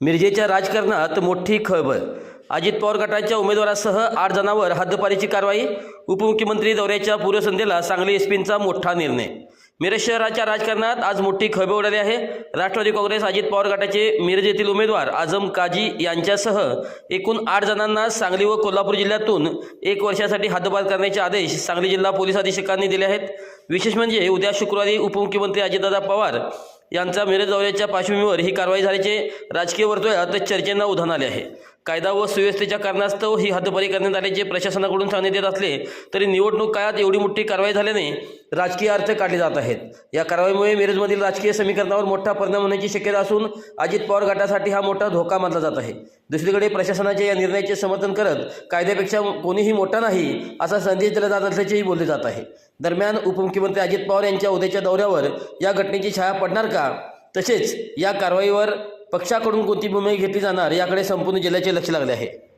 मिरजेच्या राजकारणात मोठी खळबळ. अजित पवार गटाच्या उमेदवारासह आठ जणांवर हद्दपारीची कारवाई उपमुख्यमंत्री दौऱ्याच्या पूर्वसंध्येला सांगली एसपींचा मोठा निर्णय. मिरज शहराच्या राजकारणात आज मोठी खळबळ उडाली आहे. राष्ट्रवादी काँग्रेस अजित पवार गटाचे मिरज येथील उमेदवार आझम काजी यांच्यासह एकूण आठ जणांना सांगली व कोल्हापूर जिल्ह्यातून एक वर्षासाठी हद्दपार करण्याचे आदेश सांगली जिल्हा पोलीस अधीक्षकांनी दिले आहेत. विशेष म्हणजे उद्या शुक्रवारी उपमुख्यमंत्री अजितदादा पवार यांचा मिरज दौऱ्याच्या पार्श्वभूमीवर ही कारवाई झाल्याचे राजकीय वर्तुळात चर्चेंना उधाण आले आहे. कायदा व सुव्यवस्थेच्या कारणास्तव ही हद्दपारी करण्यात आल्याचे प्रशासनाकडून सांगण्यात येत असले तरी निवडणूक काळात एवढी मोठी कारवाई झाल्याने राजकीय अर्थ काढले जात आहेत. या कारवाईमुळे मिरजमधील राजकीय समीकरणावर मोठा परिणाम होण्याची शक्यता असून अजित पवार गटासाठी हा मोठा धोका मानला जात आहे. दुसरीकडे प्रशासनाच्या या निर्णयाचे समर्थन करत कायद्यापेक्षा कोणीही मोठा नाही असा संदेश दिला जात असल्याचेही बोलले जात आहे. दरम्यान उपमुख्यमंत्री अजित पवार यांच्या उद्याच्या दौऱ्यावर या घटनेची छाया पडणार का? तसेच या कारवाईवर पक्षाकडून कोणती भूमिका घेतली जाणार याकडे संपूर्ण जिल्ह्याचे लक्ष लागले आहे.